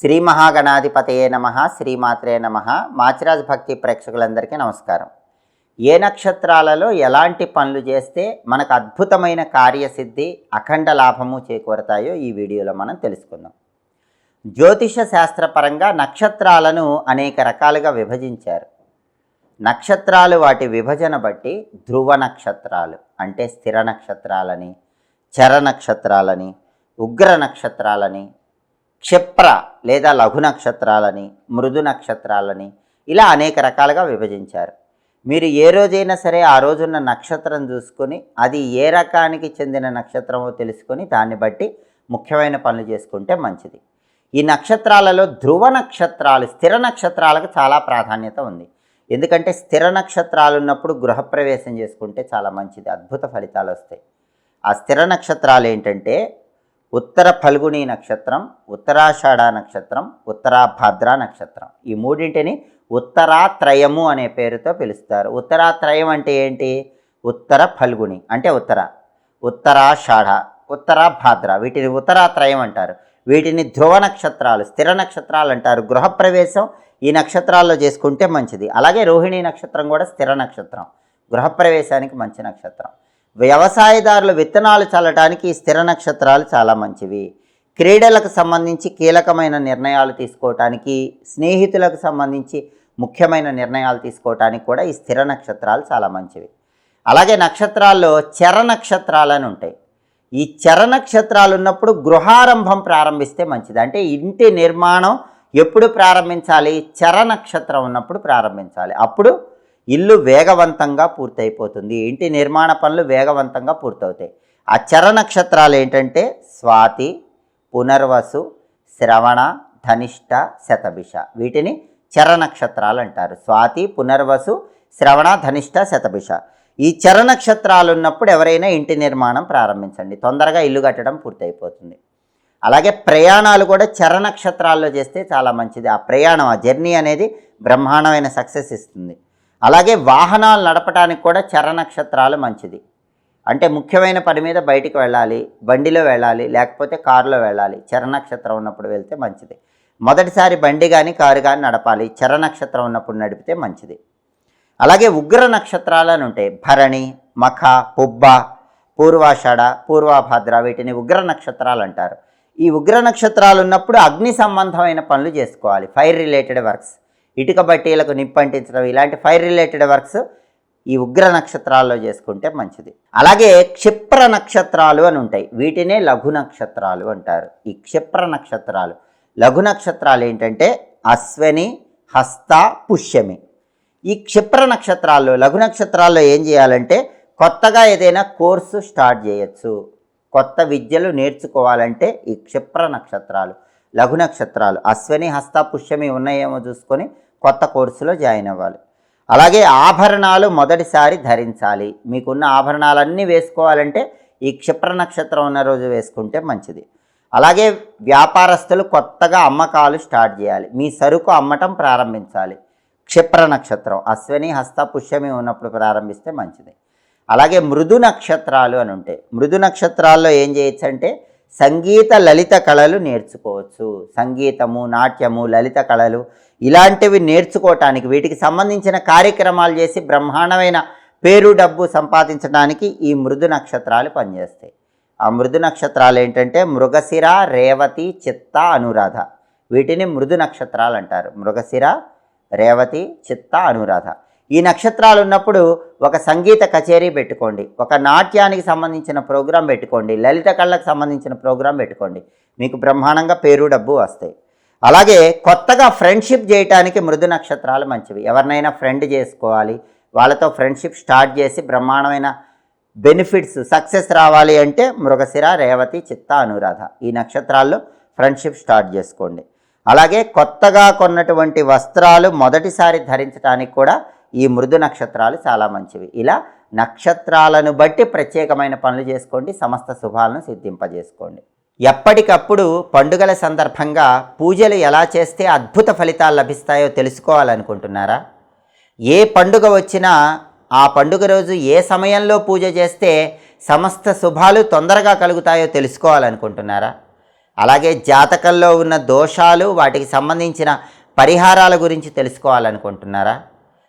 శ్రీ మహాగణాధిపతయే నమ శ్రీమాత్రే నమ. మాచిరాజ్ భక్తి ప్రేక్షకులందరికీ నమస్కారం. ఏ నక్షత్రాలలో ఎలాంటి పనులు చేస్తే మనకు అద్భుతమైన కార్యసిద్ధి అఖండ లాభము చేకూరతాయో ఈ వీడియోలో మనం తెలుసుకుందాం. జ్యోతిష శాస్త్రపరంగా నక్షత్రాలను అనేక రకాలుగా విభజించారు. నక్షత్రాలు వాటి విభజన బట్టి ధ్రువ నక్షత్రాలు అంటే స్థిర నక్షత్రాలని చర నక్షత్రాలని ఉగ్ర నక్షత్రాలని క్షిప్ర లేదా లఘు నక్షత్రాలని మృదు నక్షత్రాలని ఇలా అనేక రకాలుగా విభజించారు. మీరు ఏ రోజైనా సరే ఆ రోజున్న నక్షత్రం చూసుకొని అది ఏ రకానికి చెందిన నక్షత్రమో తెలుసుకొని దాన్ని బట్టి ముఖ్యమైన పనులు చేసుకుంటే మంచిది. ఈ నక్షత్రాలలో ధ్రువ నక్షత్రాలు స్థిర నక్షత్రాలకు చాలా ప్రాధాన్యత ఉంది. ఎందుకంటే స్థిర నక్షత్రాలు ఉన్నప్పుడు గృహప్రవేశం చేసుకుంటే చాలా మంచిది అద్భుత ఫలితాలు వస్తాయి. ఆ స్థిర నక్షత్రాలు ఏంటంటే ఉత్తర ఫల్గుని నక్షత్రం ఉత్తరాషాఢ నక్షత్రం ఉత్తరాభాద్ర నక్షత్రం. ఈ మూడింటిని ఉత్తరాత్రయము అనే పేరుతో పిలుస్తారు. ఉత్తరాత్రయం అంటే ఏంటి? ఉత్తర ఫల్గుని అంటే ఉత్తర. ఉత్తరాషాఢ ఉత్తరాభాద్ర వీటిని ఉత్తరాత్రయం అంటారు. వీటిని ధ్రువ నక్షత్రాలు స్థిర నక్షత్రాలు అంటారు. గృహప్రవేశం ఈ నక్షత్రాల్లో చేసుకుంటే మంచిది. అలాగే రోహిణి నక్షత్రం కూడా స్థిర నక్షత్రం. గృహప్రవేశానికి మంచి నక్షత్రం. వ్యవసాయదారులు విత్తనాలు చల్లటానికి స్థిర నక్షత్రాలు చాలా మంచివి. క్రీడలకు సంబంధించి కీలకమైన నిర్ణయాలు తీసుకోవటానికి స్నేహితులకు సంబంధించి ముఖ్యమైన నిర్ణయాలు తీసుకోవటానికి కూడా ఈ స్థిర నక్షత్రాలు చాలా మంచివి. అలాగే నక్షత్రాల్లో చర నక్షత్రాలు అని ఉంటాయి. ఈ చర నక్షత్రాలు ఉన్నప్పుడు గృహారంభం ప్రారంభిస్తే మంచిది. అంటే ఇంటి నిర్మాణం ఎప్పుడు ప్రారంభించాలి? చర నక్షత్రం ఉన్నప్పుడు ప్రారంభించాలి. అప్పుడు ఇల్లు వేగవంతంగా పూర్తయిపోతుంది. ఇంటి నిర్మాణ పనులు వేగవంతంగా పూర్తవుతాయి. ఆ చర నక్షత్రాలు ఏంటంటే స్వాతి పునర్వసు శ్రవణ ధనిష్ట శతభిష. వీటిని చర నక్షత్రాలు అంటారు. స్వాతి పునర్వసు శ్రవణ ధనిష్ట శతభిష. ఈ చర నక్షత్రాలు ఉన్నప్పుడు ఎవరైనా ఇంటి నిర్మాణం ప్రారంభించండి. తొందరగా ఇల్లు కట్టడం పూర్తయిపోతుంది. అలాగే ప్రయాణాలు కూడా చర నక్షత్రాల్లో చేస్తే చాలా మంచిది. ఆ ప్రయాణం ఆ జర్నీ అనేది బ్రహ్మాండమైన సక్సెస్ ఇస్తుంది. అలాగే వాహనాలు నడపడానికి కూడా చర నక్షత్రాలు మంచిది. అంటే ముఖ్యమైన పని మీద బయటికి వెళ్ళాలి బండిలో వెళ్ళాలి లేకపోతే కారులో వెళ్ళాలి చర నక్షత్రం ఉన్నప్పుడు వెళ్తే మంచిది. మొదటిసారి బండి కానీ కారు కానీ నడపాలి చర నక్షత్రం ఉన్నప్పుడు నడిపితే మంచిది. అలాగే ఉగ్ర నక్షత్రాలు అని ఉంటాయి. భరణి మఖ పుబ్బ పూర్వాషాఢ పూర్వాభాద్ర వీటిని ఉగ్ర నక్షత్రాలు అంటారు. ఈ ఉగ్ర నక్షత్రాలు ఉన్నప్పుడు అగ్ని సంబంధమైన పనులు చేసుకోవాలి. Fire related works. ఇటుక బట్టీలకు నిప్పంటించడం ఇలాంటి ఫైర్ రిలేటెడ్ వర్క్స్ ఈ ఉగ్ర నక్షత్రాల్లో చేసుకుంటే మంచిది. అలాగే క్షిప్ర నక్షత్రాలు అని ఉంటాయి. వీటినే లఘు నక్షత్రాలు అంటారు. ఈ క్షిప్ర నక్షత్రాలు లఘు నక్షత్రాలు ఏంటంటే అశ్వని హస్త పుష్యమి. ఈ క్షిప్ర నక్షత్రాల్లో లఘు నక్షత్రాల్లో ఏం చేయాలంటే కొత్తగా ఏదైనా కోర్సు స్టార్ట్ చేయొచ్చు. కొత్త విద్యలు నేర్చుకోవాలంటే ఈ క్షిప్ర నక్షత్రాలు లఘు నక్షత్రాలు అశ్వని హస్త పుష్యమి ఉన్నాయేమో చూసుకొని కొత్త కోర్సులో జాయిన్ అవ్వాలి. అలాగే ఆభరణాలు మొదటిసారి ధరించాలి. మీకున్న ఆభరణాలన్నీ వేసుకోవాలంటే ఈ క్షిప్ర నక్షత్రం ఉన్న రోజు వేసుకుంటే మంచిది. అలాగే వ్యాపారస్తులు కొత్తగా అమ్మకాలు స్టార్ట్ చేయాలి. మీ సరుకు అమ్మటం ప్రారంభించాలి. క్షిప్ర నక్షత్రం అశ్వని హస్త పుష్యమి ఉన్నప్పుడు ప్రారంభిస్తే మంచిది. అలాగే మృదు నక్షత్రాలు అని ఉంటాయి మృదు నక్షత్రాల్లో ఏం చేయొచ్చు అంటే సంగీత లలిత కళలు నేర్చుకోవచ్చు. సంగీతము నాట్యము లలిత కళలు ఇలాంటివి నేర్చుకోవటానికి వీటికి సంబంధించిన కార్యక్రమాలు చేసి బ్రహ్మాండమైన పేరు డబ్బు సంపాదించడానికి ఈ మృదు నక్షత్రాలు పనిచేస్తాయి. ఆ మృదు నక్షత్రాలు ఏంటంటే మృగశిర రేవతి చిత్త అనురాధ. వీటిని మృదు నక్షత్రాలు అంటారు. మృగశిర రేవతి చిత్త అనురాధ. ఈ నక్షత్రాలు ఉన్నప్పుడు ఒక సంగీత కచేరీ పెట్టుకోండి ఒక నాట్యానికి సంబంధించిన ప్రోగ్రాం పెట్టుకోండి లలిత కళలకు సంబంధించిన ప్రోగ్రాం పెట్టుకోండి. మీకు బ్రహ్మాండంగా పేరు డబ్బు వస్తాయి. అలాగే కొత్తగా ఫ్రెండ్షిప్ చేయటానికి మృదు నక్షత్రాలు మంచివి. ఎవరినైనా ఫ్రెండ్ చేసుకోవాలి వాళ్ళతో ఫ్రెండ్షిప్ స్టార్ట్ చేసి బ్రహ్మాండమైన బెనిఫిట్స్ సక్సెస్ రావాలి అంటే మృగశిర రేవతి చిత్త అనురాధ ఈ నక్షత్రాల్లో ఫ్రెండ్షిప్ స్టార్ట్ చేసుకోండి. అలాగే కొత్తగా కొన్నటువంటి వస్త్రాలు మొదటిసారి ధరించడానికి కూడా ఈ మృదు నక్షత్రాలు చాలా మంచివి. ఇలా నక్షత్రాలను బట్టి ప్రత్యేకమైన పనులు చేసుకోండి సమస్త శుభాలను సిద్ధింపజేసుకోండి. ఎప్పటికప్పుడు పండుగల సందర్భంగా పూజలు ఎలా చేస్తే అద్భుత ఫలితాలు లభిస్తాయో తెలుసుకోవాలనుకుంటున్నారా? ఏ పండుగ వచ్చినా ఆ పండుగ రోజు ఏ సమయంలో పూజ చేస్తే సమస్త శుభాలు తొందరగా కలుగుతాయో తెలుసుకోవాలనుకుంటున్నారా? అలాగే జాతకంలో ఉన్న దోషాలు వాటికి సంబంధించిన పరిహారాల గురించి తెలుసుకోవాలనుకుంటున్నారా?